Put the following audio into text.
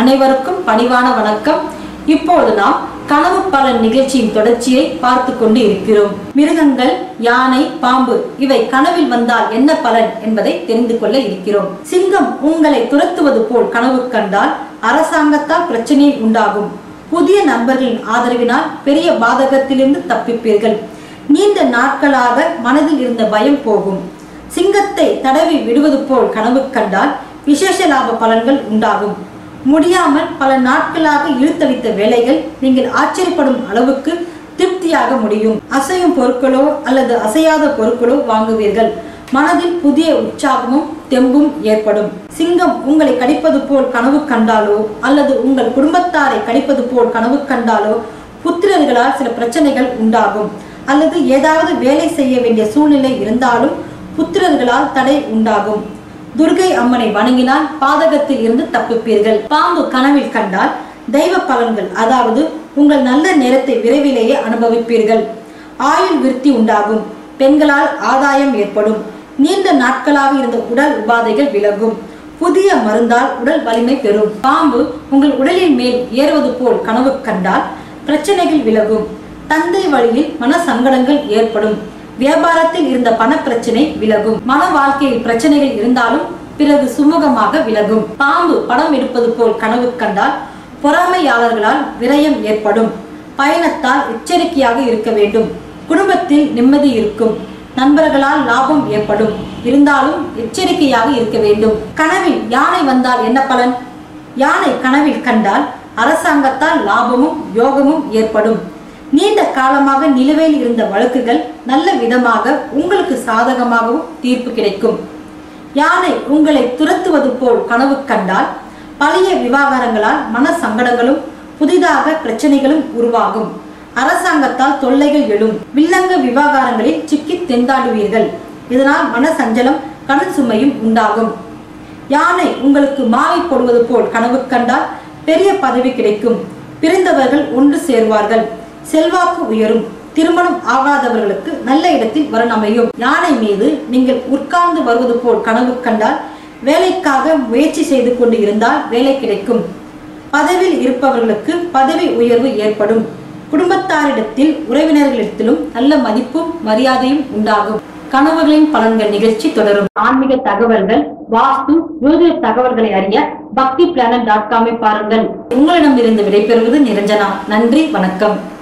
அனைவருக்கும் பணிவான வணக்கம். இப்போது நாம் கனவு பலன் நிகழ்ச்சியின் தொடர்ச்சியை பார்த்து கொண்டு இருக்கிறோம். மிருகங்கள் யானை பாம்பு இவை கனவில் வந்தால் என்ன பலன் என்பதை தெரிந்து கொள்ள இருக்கிறோம். சிங்கம் உங்களை துரத்துவது போல் கனவு கண்டால் அரசாங்கத்தால் பிரச்சனை உண்டாகும். புதிய நண்பர்களின் ஆதரவினால் பெரிய பாதகத்திலிருந்து தப்பிப்பீர்கள். நீண்ட நாட்களாக மனதில் இருந்த பயம் போகும். சிங்கத்தை தடவி விடுவது போல் கனவு கண்டால் விசேஷ லாப பலன்கள் உண்டாகும். முடியாமல் பல நாட்களாக இழுத்தளித்த வேலைகள் நீங்கள் ஆச்சரியப்படும் அளவுக்கு திருப்தியாக முடியும். அசையும் பொருட்களோ அல்லது அசையாத பொருட்களோ வாங்குவீர்கள். மனதில் புதிய உற்சாகமும் தெம்பும் ஏற்படும். சிங்கம் உங்களை கடிப்பது போல் கனவு கண்டாலோ அல்லது உங்கள் குடும்பத்தாரை கடிப்பது போல் கனவு கண்டாலோ புத்திரர்களால் சில பிரச்சனைகள் உண்டாகும். அல்லது ஏதாவது வேலை செய்ய வேண்டிய சூழ்நிலை இருந்தாலும் புத்திரர்களால் தடை உண்டாகும். துர்கை அம்மனை வணங்கினால் பாதகத்தில் இருந்து தப்பிப்பீர்கள். பாம்பு கனவில் கண்டால் தெய்வ பலன்கள் அதாவது உங்கள் நல்ல நேரத்தை விரைவிலேயே அனுபவிப்பீர்கள். ஆயுள் விருத்தி உண்டாகும். பெண்களால் ஆதாயம் ஏற்படும். நீண்ட நாட்களாக இருந்த உடல் உபாதைகள் விலகும். புதிய மருந்தால் உடல் வலிமை பெறும். பாம்பு உங்கள் உடலின் மேல் ஏறுவது போல் கனவு கண்டால் பிரச்சனைகள் விலகும். தந்தை வழியில் மன சங்கடங்கள் ஏற்படும். வியாபாரத்தில் இருந்த பண பிரச்சனை விலகும். மன வாழ்க்கையில் பிரச்சனைகள் இருந்தாலும் பிறகு சுமூகமாக விலகும். பாம்பு படம் எடுப்பது போல் கனவு கண்டால் பொறாமையாளர்களால் விரயம் ஏற்படும். பயணத்தால் எச்சரிக்கையாக இருக்க வேண்டும். குடும்பத்தில் நிம்மதி இருக்கும். நண்பர்களால் லாபம் ஏற்படும். இருந்தாலும் எச்சரிக்கையாக இருக்க வேண்டும். கனவில் யானை வந்தால் என்ன பலன்? யானை கனவில் கண்டால் அரசாங்கத்தால் லாபமும் யோகமும் ஏற்படும். நீண்ட காலமாக நிலுவையில் இருந்த வழக்குகள் நல்ல விதமாக உங்களுக்கு சாதகமாகவும் தீர்ப்பு கிடைக்கும். யானை உங்களை துரத்துவது போல் கனவு கண்டால் பழைய விவாகரங்களால் மன சங்கடங்களும் புதிதாக பிரச்சனைகளும் உருவாகும். அரசாங்கத்தால் தொல்லைகள் எழும். வில்லங்க விவகாரங்களில் சிக்கி தெந்தாடுவீர்கள் இதனால் மன சஞ்சலம் கடன் சுமையும் உண்டாகும். யானை உங்களுக்கு மாலை போடுவது போல் கனவு கண்டால் பெரிய பதவி கிடைக்கும். பிறந்தவர்கள் ஒன்று சேர்வார்கள். செல்வாக்கு உயரும் திருமணம் ஆகாதவர்களுக்கு நல்ல இடத்தில் வரன் அமையும். யானை மீது நீங்கள் உட்கார்ந்து வருவது போல் கனவு கண்டால் வேலைக்காக முயற்சி செய்து கொண்டு இருந்தால் வேலை கிடைக்கும். பதவியில் இருப்பவர்களுக்கு பதவி உயர்வு ஏற்படும். குடும்பத்தாரிடத்தில் உறவினர்களிடத்திலும் நல்ல மதிப்பும் மரியாதையும் உண்டாகும். கனவுகளின் பலன்கள் நிகழ்ச்சி தொடரும். ஆன்மீக தகவல்கள் வாஸ்து ஜோதிட தகவல்களை அறிய பக்தி பிளானட் டாட் காமை பாருங்கள். உங்களிடமிருந்து விடைபெறுவது நிரஞ்சனா. நன்றி வணக்கம்.